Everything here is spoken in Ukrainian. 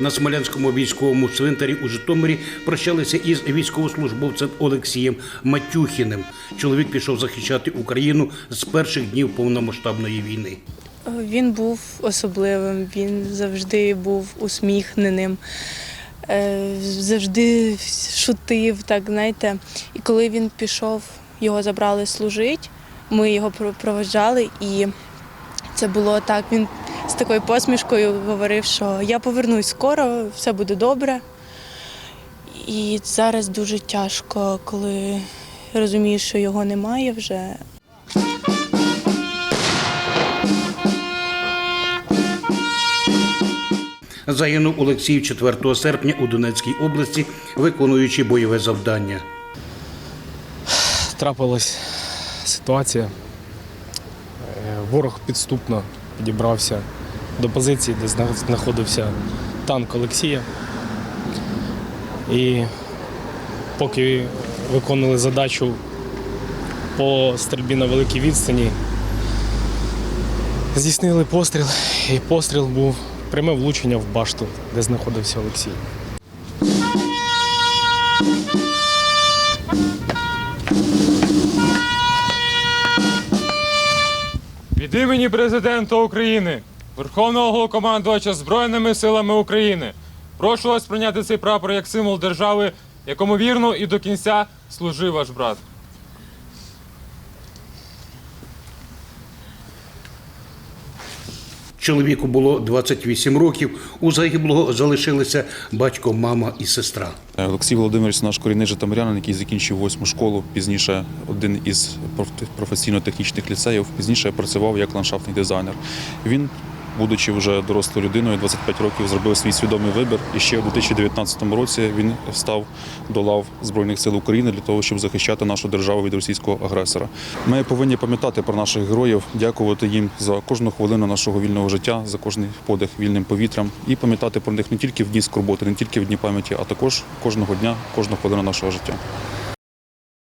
На Смолянському військовому цвинтарі у Житомирі прощалися із військовослужбовцем Олексієм Матюхіним. Чоловік пішов захищати Україну з перших днів повномасштабної війни. Він був особливим, він завжди був усміхненим, е, завжди шутив, так знаєте. І коли він пішов, його забрали служити, ми його про- проводжали, і це було так. Він з такою посмішкою говорив, що я повернусь скоро, все буде добре. І зараз дуже тяжко, коли розумієш, що його немає вже. Загинув Олексій 4 серпня у Донецькій області, виконуючи бойове завдання. трапилась ситуація. Е, Ворог підступно підібрався до позиції, де знаходився танк Олексія. І поки виконували задачу по стрільбі на великій відстані, здійснили постріл, і постріл був пряме влучення в башту, де знаходився Олексій. Від імені президента України, Верховного Головнокомандувача Збройними силами України, прошу вас прийняти цей прапор як символ держави, якому вірно і до кінця служив ваш брат. Чоловіку було 28 років. У загиблого залишилися батько, мама і сестра. Олексій Володимирович, наш корінний житомирянин, який закінчив восьму школу, пізніше один із професійно-технічних ліцеїв, пізніше працював як ландшафтний дизайнер. Він, будучи вже дорослою людиною, 25 років, зробив свій свідомий вибір. І ще у 2019 році він став до лав Збройних сил України для того, щоб захищати нашу державу від російського агресора. Ми повинні пам'ятати про наших героїв, дякувати їм за кожну хвилину нашого вільного життя, за кожний подих вільним повітрям і пам'ятати про них не тільки в дні скорботи, не тільки в дні пам'яті, а також кожного дня, кожну хвилину нашого життя.